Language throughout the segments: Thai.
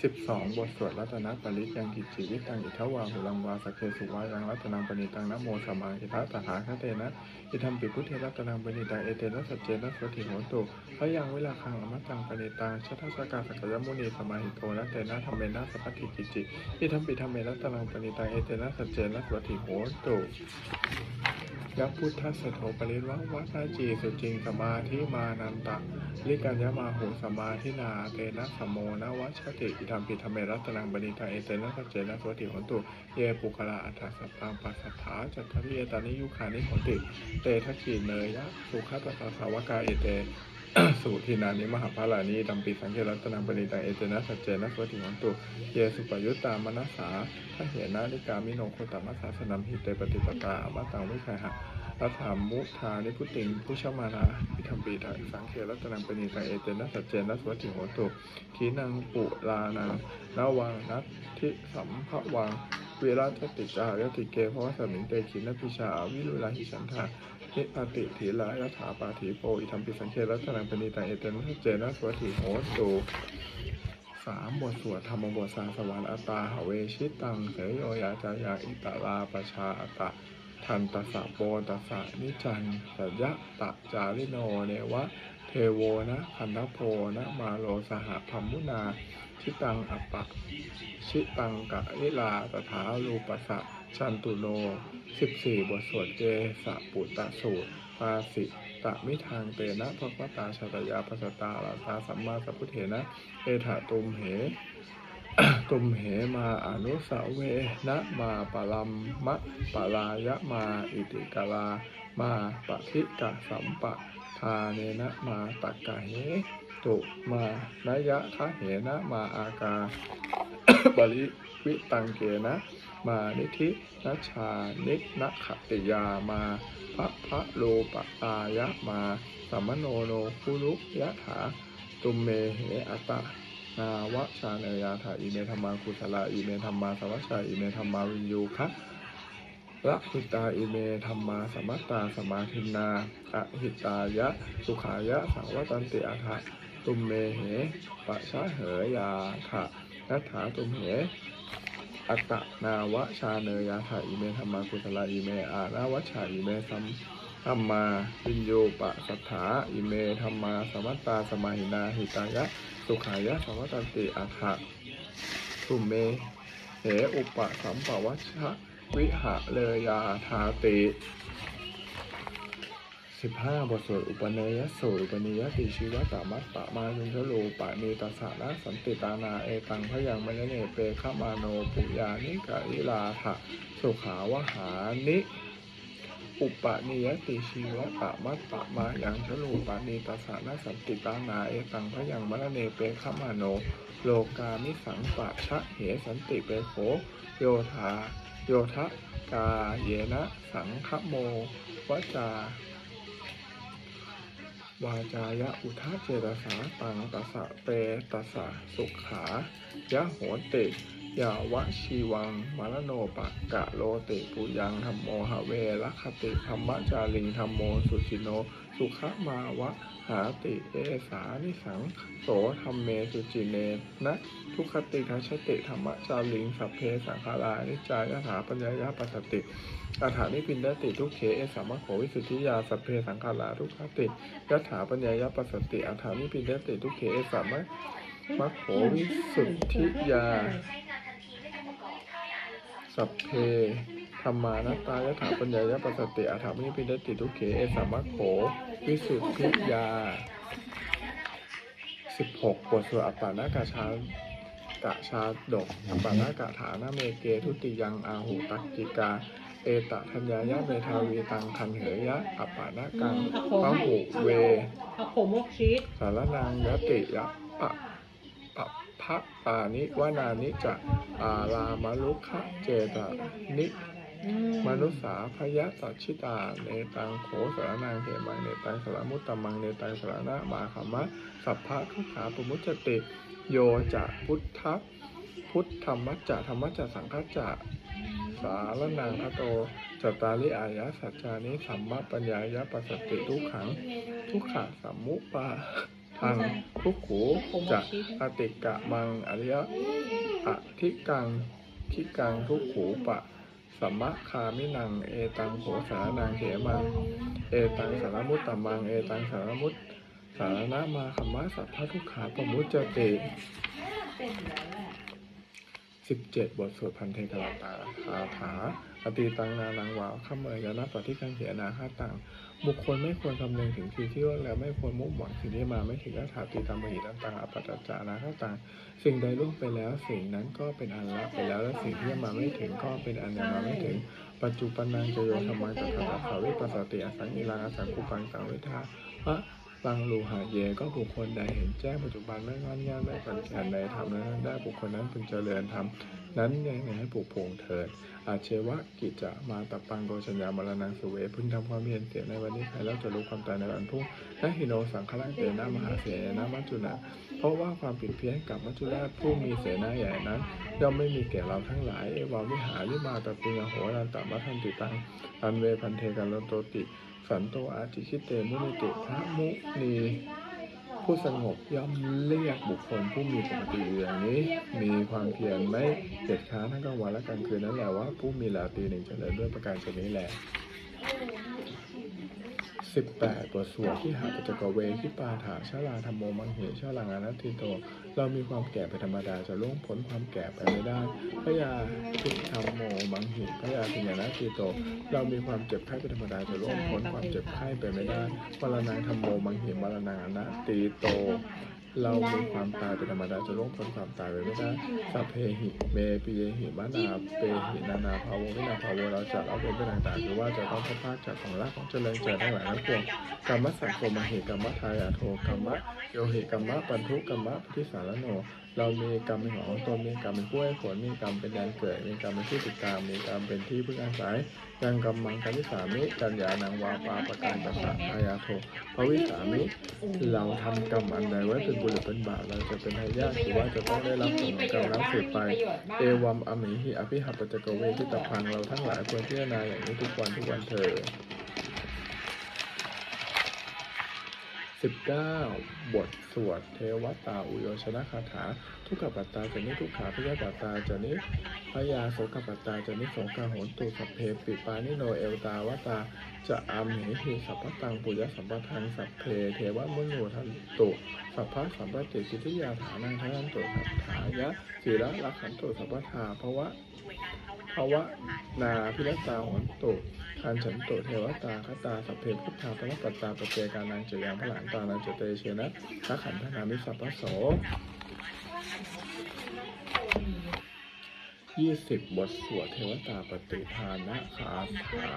12 บทสวดรัตนปริยังกิจิวิตังอิทวาหุลังวาสกเคสุวายังรัตนังปณิตังนโมสมาอิทัตถาคเตนะอิทัมปิพุทเทรัตนังปณิตังเอเตนะสัจเจนะสวติโหตุพระยังเวลาคังอมตังปณิตังชัทสกาสกยมุนีสมาหิโตนะเตนะธรรมเมนะสัพพทิกิจิอิทัมปิธรรมเมรัตนังปณิตังเอเตนะสัจเจนะสวติโหตุ ยัพพุทธสโถปริวะวัฏจีสุจิงสมาธิมานันตะลิกัญญามาหุสมาธินาเตนะสมโมนะวัชติอิธรรมปิธรรมเมรัตนังบณิทาเอเตนะสัจเจนะสวัติหนตุเยปุคลาอัฏฐสัตตังปัสสถาจัตตาริเอตานิยุคานิหนติ เตทัคขีเนยะสุขตัสสะสาวกาเอเต สุทินานิมหาภาลานิดัมปิสังเกรัตนังบณิตาเอเตนะสัจเจนะสวัติหนตุเยสุปยุตตามนัสสาทเหนาลิกามิโนโคตมัสสาสนัมหิเตปฏิปตาอมตังวิชัยหะรัฐามุทานิพุติงผู้ชมานาพิธรรมปีถังสังเขรัตนังปณีตังเอเตนะสัจเจนะสวัสดิโหตุขีนังปุลานังนาวังนัตทิสัมภวังเวราชติจารยติเกภวสมิงเตขีนพิชาวิรุลาหิฉันทา นิปติถีละยถาปาถีโปอิธรรมปิสังเครัสนังปณีตังเอเตนะสัจเจนะสวัสดิโหตุสามบทสวดธรรมบทสาสวรรค์อัตตาหเวชิตังเสยโยยาจายาอิตาลาปชาอัตตาทันตสะโปตสสะนิจันสัญญะตะจาริโนเนวะ เทโวนะคันทโพนะมาโลสหพัมมุนา ชิตังอัปปะ ชิตังกะลิลาตถาลูปัสสะชันตุโนสิบสี่บทสวดเกสะปุตตะสูตรปาสิตะมิทางเตนะภควตาชาตยาปัสตาลาตาสัมมาสัพพุเถนะ เอถาตุมเหตุมเหมาอนุสาวเวนะมาปะลัมมะปะลายะมาอิติกาลามาปะทิกะสัมปะ ทาเนนะมาตักกะเหตุมานยะคะเหนะมาอากาบริวิตังเกนะมานิธินัชานินัขติยามาพระพระโลปะตายะมาสัมโนโนคุรุยะถาตุมเมเหอัตะนาวะชาเนยาถาอิเมธรรมาคุสลาอิเมธรรมาสวัชชาอิเมธรรมาวินยูคะ ละหิตาอิเมธรรมาสมัตตาสมาธินาอะหิตายะ สุขายะสังวตันติอัฏฐะตุมเมเหปะชะเหยาถะนัตถาตุมเหอัตตะนาวชาเนยาถาอิเมธรรมาคุสลาอิเมอานาวชาอิเมสัมธรรมาปิญโยปะสัทธาอิเมธรรมาสมัตตาสมาหินาหิตายะ สุขายะสวัตันติอัฏฐะสุเมเหอุปะสัมปวัชชะ วิหะเลยาทาติสิบห้าบทสวดอุปเนยสูตรอุปนิยติชีวะตามัตตะมายุงชโลปะเนตสสะนะสันติตานาเอตังพยังมยเนเปขมาโนปุยานิกะอิลาถะสุขาวหานิอุปนิยติชีวะตะมัตตะมายังชลูปานิตัสสะนะสันติตานาเอตังพยังมระเนเปขมาโน โลกามิสังปะชะเหสันติเปโขโยธา โยทะกาเยนะสังคโมวจาวาจายะอุทาเจตสาตังตัสะเปตัสสะสุขายะโหติยาวะชีวังมรโนปะกะโลติปุยังธรรมโมหะเวลคติธรรมจาริงธรรมโมสุจิโน สุขมาวะาติเอสานิสังโสธรรมเมสุจิเนนะทุกขติทัชติธรรมจาริงสัพเพสังขารานิจายถาปัญญายาปัสสติอาถานิพินดติทุกเขเอสามะโขวิสุทธิยาสัพเพสังขาราทุกขติยถาปัญญายาปัสสติอาถานิพินดติทุกเขเอสามะมะโขวิสุทธิยาสัพเพ ธรรมานัตตายถาปัญญายปัสสติอาถามิพิดติทุกเขเอสามะโขวิสุทธิยาสิบหกบทสวดอัปปานากาชากะชาดกอัปปานากะฐานะเมเกทุติยังอาหูตักกิกา เอตทัญญายะเมทาวีตังคันเหยะอัปปานากังพระหุเวโขมกชีสารนางยติยะปะปะพะปานิวานานิจะอาลามลุคะเจตานิ มนุษสาพยะสัชชิตา เนตังโขสารนางเขมังเนตังสารมุตตมังเนตังสารนามาขมะ สัพพะทุกขาปุมุจจติ โยจะพุทธพุทธธรรมจะธรรมจะสังฆจะสารนางอโตจตาริอายะสัจจานิสัมมาปัญญายะปัสสติทุกขัง ทุกขะสัมมุปาททังทุกขูจะอติกะมังอริยะอธิกังคิกังทุกขูปะ สัมมะคามินัง เอตังโหสานังเขมัง เอตังสารมุตตมัง เอตังสารมุตสารนามาคัมมะสัพพะทุกขาปมุจจติสิบเจ็ดบทสวดพันเทกลาตาคาถา อตีตังนานังวาวข้ามเมยนะปฏิกังเสียนาคาตังบุคคลไม่ควรคำนึงถึงสิ่งที่ล่วงแล้วไม่ควรมุ่งหวังสิ่งที่มาไม่ถึงยถาตีตามมหิตันตังอปัจจจานาคาตังสิ่งใดล่วงไปแล้ว สิ่งนั้นก็เป็นอันละไปแล้วและสิ่งที่มาไม่ถึงก็เป็นอันยังมาไม่ถึง ปัจจุบันนังจะโยธรรมังจัตตาสาวิปัสสติอสังอิลังอสังคุปังสังวิทาพระฟังลูหาเยก็บุคคลใดเห็นแจ้งปัจจุบันไม่งอนแง่ไม่ปัญญาใดทำนั้นได้บุคคลนั้นพึงเจริญธรรม นั้นยังให้ปลูกผงเถิดอาเชวะกิจจะมาตับปังโกชัญญามรณังสุเวพึงทำความเพียรเสียในวันนี้ใครแล้วจะรู้ความตายในวันพรุ่งนหิโนสังฆลังเตนะมหาเสนามัจจุนะเพราะว่าความผิดเพี้ยนกับมัจจุราชผู้มีเสนาใหญ่นั้นย่อมไม่มีแก่เราทั้งหลายเอวาวิหาริมาตปิงโหรันตมัทันติตังอันเวพันเทกันโลโตติ สันโตอาจิคิเตมุนิติพระมุนี ผู้สงบย่อมเรียกบุคคลผู้มีปกติอย่างนี้ มีความเพียรไม่เด็ดค้าทั้งกลางวันและกลางคืนนั่นแหละว่าผู้มีลาตีหนึ่งเจริญด้วยประการชนนี้แหละ สิบแปดบทสวดที่หาปัจจกเวทิปาถาชาลาธรรมโมมังเหชาลังอนัตติโต เรามีความแก่เป็นธรรมดาจะล่วงพ้นความแก่ไปไม่ได้พระยาทิธรรมโมมังเหพระยาทิญญานัติโต เรามีความเจ็บไข้เป็นธรรมดาจะล่วงพ้นความเจ็บไข้ไปไม่ได้มรณะธรรมโมมังเหมรณะอนัตติโต เรามีความตายเป็นธรรมดาจะล่วงพ้นความตายไปไม่ได้สัพเพหิเมปิเยหิมานาเปหินานาภาววินาภาวเราจะเอาเป็นไปต่างๆหรือว่าจะต้องพบพากจากของรักของเจริญเจริญทั้งหลายทั้งปวงกรรมสังโฆมหิกรรมทายาโทกรรมโยหิกรรมปันทุกรรมพุทธิสารโน เรามีกรรมเป็นของตนมีกรรมเป็นผู้ให้ผลมีกรรมเป็นแดนเกิด มีกรรมเป็นที่ติดตาม มีกรรมเป็นที่พึ่งอาศัยยังกรรมมังกันวิสามิกัญญานังวาปาประการตัสสะอายาโทภวิสามิเราทำกรรมอันใดไว้เป็นบุญหรือเป็นบาปเราจะเป็นทายาทหรือว่าจะต้องได้รับผลกรรมนั้นสืบไป เอวัมอมิหิอภิหัปปจจกเวทิตพังเราทั้งหลายควรพิจารณาอย่างนี้ทุกวันทุกวันเถิด สิบเก้าบทสวดเทวตาอุโยชนะคาถา ทุกขปัตตาจะนิทุกขาพยาปัตตาจะนิพยาโสกปัตตาจะนิโสกาโหนตุสัพเพปิปานิโนเอวตาวตาจะอัมเหหิสัพพตังปุยสัมปทังสัพเพเทวมุนูทันตุสัพพะสัมปติสิทธิยาฐานังทันตุสัทธายะสีระลักขันตุสัพพทาภวะ ภวะนาพิรตาโหนตุคันฉันโตเทวตาคตาสัพเพพุทธาปนปัตตาปเจกานังเจยังพลังตานังเจเตเชนะทักขันธนามิสัพพโสยี่สิบบทสวดเทวตาปฏิทานะคาถา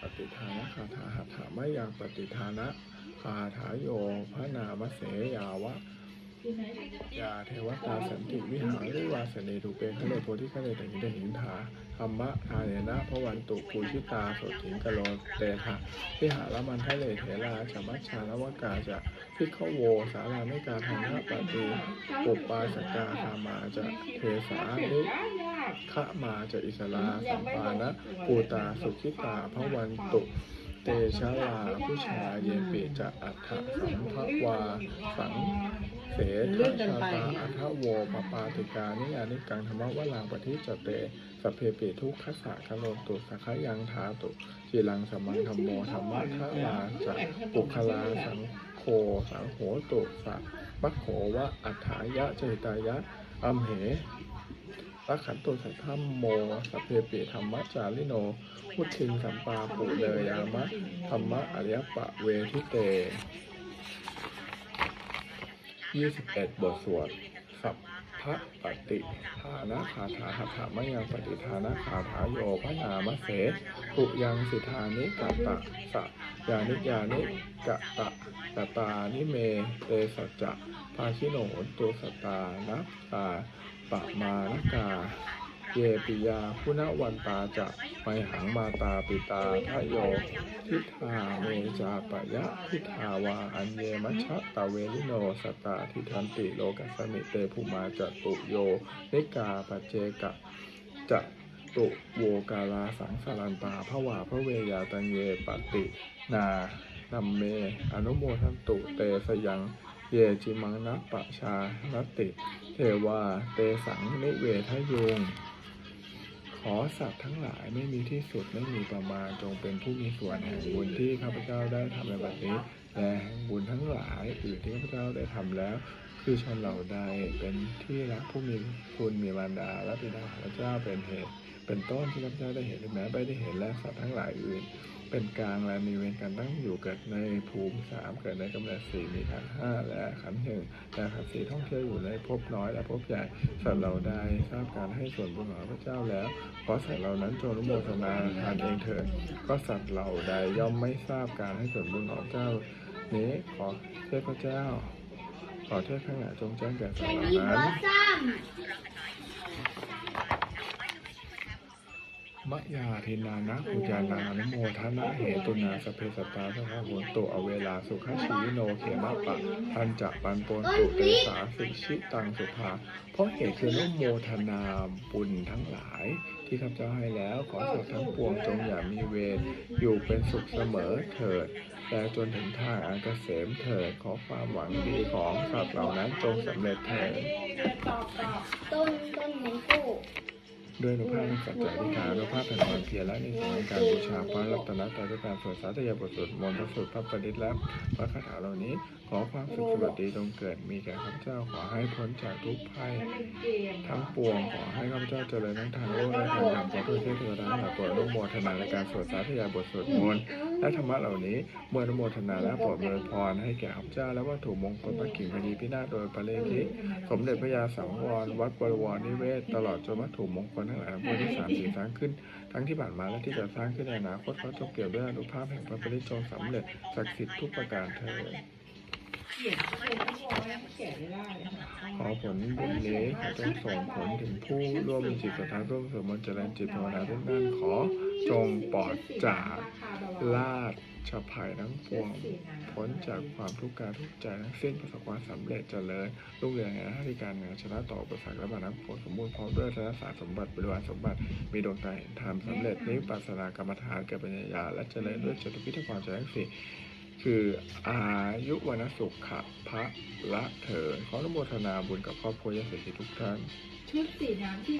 ปฏิทานะคาถาหัตถามะยังปฏิทานะคาถาโยพระนามเสยาวะ ยาเทวตาสันติวิหาริวาสเนตุเปคะเลโพธิคะเลตหิเดหินทาธรรมะทาเนนะพระวันตุปูชิตาโสถิงกะโลเตหะวิหารมันทะเลเถราจมัชชานวกาจะพิขโวสารานิกาธรรมะปฏิปุปปาสกาธามาจะเทสานิขะมาจะอิสลาสัมปานะปูตาสุขิตาพระวันตุ เตชะลาผู้ชายเยปิจะอัฏฐสัมภวาสังเสทชาตาอัฏฐโวปปาติกานิยานิกังธรรมวลังปฏิจเตสพเพปิทุกขสะคโลตุสักขยังทาตุจีลังสมังธรรมโมธรรมะทะลาจะปุคลาสังโฆสังโหตุสัมัคโขวะอัฏฐายะเจตายะอัมเห รักขันตุสัทธัมโม สัพเพปิธรรมจาริโน พุทธิงสัมปาปุเลยามะธรรมะอริยปะเวทิเต21บเอ็ดบทสวดสัพพะปฏิทานะคาถาหัตถมยังปฏิทานะคาถาโยพระนามเสปุยังสิทานิกะตะสะยานิยานิกะตะกะตานิเม เตสัจจะภาชิโนตุสตานะตา ปะมานกา เยปิยาคุณวันตาจะไมหังมาตาปิตาทะโยทิทาเมจาปะยะทิทาวาอันเยมัชชะตะเวลิโนสตาทิทันติโลกัสมิเตภูมาจตุโยนิกาปเจกะจะตุโวกาลาสังสารันตาภวาพระเวยาตังเยปตินานัมเม อนุโมทันตุเตสยัง เยจิมังนะปะชานติเทวา เตสังนิเวทยุง ขอสัตว์ทั้งหลายไม่มีที่สุดไม่มีประมาณจงเป็นผู้มีส่วนแห่งบุญที่ข้าพเจ้าได้ทำในบัดนี้และแห่งบุญทั้งหลายอื่นที่ข้าพเจ้าได้ทำแล้ว คือชนเหล่าใดเป็นที่รักผู้มีคุณมีมารดาและบิดาข้าพเจ้าเป็นเหตุ เป็นต้นที่ข้าพเจ้าได้เห็นหรือแม้ไม่ได้เห็นและสัตว์ทั้งหลายอื่น เป็นกลางและมีเวรกันตั้งอยู่เกิดในภูมิสามเกิดในกำเนิดสี่มีขันห้าและขันหนึ่งแต่ขันสี่ท่องเที่ยวอยู่ในภพน้อยและภพใหญ่สัตว์เหล่าใดทราบการให้ส่วนบุญของข้าพเจ้าแล้วขอสัตว์เหล่านั้นจงอนุโมทนาทานเองเถิดก็สัตว์เหล่าใดย่อมไม่ทราบการให้ส่วนบุญของเจ้านี้ขอเทพเจ้าขอเทพข้างหน้าจงแจ้งแก่สัตว์เหล่านั้น มะยาเทนานะปุญานานุโมทนะเหตุนาสเพสตาสภาหุนตุอเวลาสุขชีวิโนเขมะปะทันจะปันปนตุเตสาสิชิตังสุภา เพราะเหตุคือนุโมทนาบุญทั้งหลาย ที่ข้าพเจ้าให้แล้วขอสัตว์ทั้งปวงจงอย่ามีเวรอยู่เป็นสุขเสมอเถิดแต่จนถึงทางอันเกษมเถิดขอความหวังดีของสัตว์เหล่านั้นจงสำเร็จเถิดต้นต้นเงินกู ด้วยอนุภาพแห่งสัจจะอธิษฐานุภาพแห่งความเพียรและในส่วนการบูชาพระรัตนตรัยด้วยการสวดสาธยายบทสวดมนต์พระสูตรพระประดิษฐ์และพระคาถาเหล่านี้ ขอความสุขสวัสดีจงเกิดมีแก่ข้าพเจ้าขอให้พ้นจากทุกภัยทั้งปวงขอให้ข้าพเจ้าเจริญทั้งทางโลกและทางธรรมขอพระเทพเทวดาทั้งหลายโปรดอนุโมทนาในการสวดสาธยายบทสวดมนต์และธรรมะเหล่านี้เมื่ออนุโมทนาและโปรดอวยพรให้แก่ข้าพเจ้าและวัตถุมงคลพระกิ่งพนีพินาศโดยประเลขิตสมเด็จพระยาสังวรวัดบวรนิเวศตลอดจนวัตถุมงคลทั้งหลายทั้งปวงที่สามสี่สร้างขึ้น ทั้งที่ผ่านมาและที่จะสร้างขึ้นในอนาคตขอจงเกี่ยวด้วยอนุภาพแห่งพระปริจงสำเร็จศักดิ์สิทธิ์ทุกประการเถิดขอผลบุญนี้ขอจงส่งผลถึงผู้ร่วมมีจิตศรัทธาร่วมสวดมนต์เจริญจิตภาวนาทุกท่านขอจงปลอดจากลาด ชภัยทั้งปวง พ้นจากความทุกข์กายทุกใจทั้งสิ้นประสบความสำเร็จเจริญรุ่งเรืองในหน้าที่การงานชนะต่ออุปสรรคและบานัผลสมบูรณ์พร้อมด้วยธนสารสมบัติบริวารสมบัติ มีดวงตาเห็นธรรมสำเร็จนิพพานากรรมฐานเกิดปัญญาและเจริญด้วยจตุพิธความใจทั้งสี่คืออายุวันสุขะพระละเถิดขออนุโมทนาบุญกับครอบครัวยาเสถีทุกท่านชุดสีน้ำที่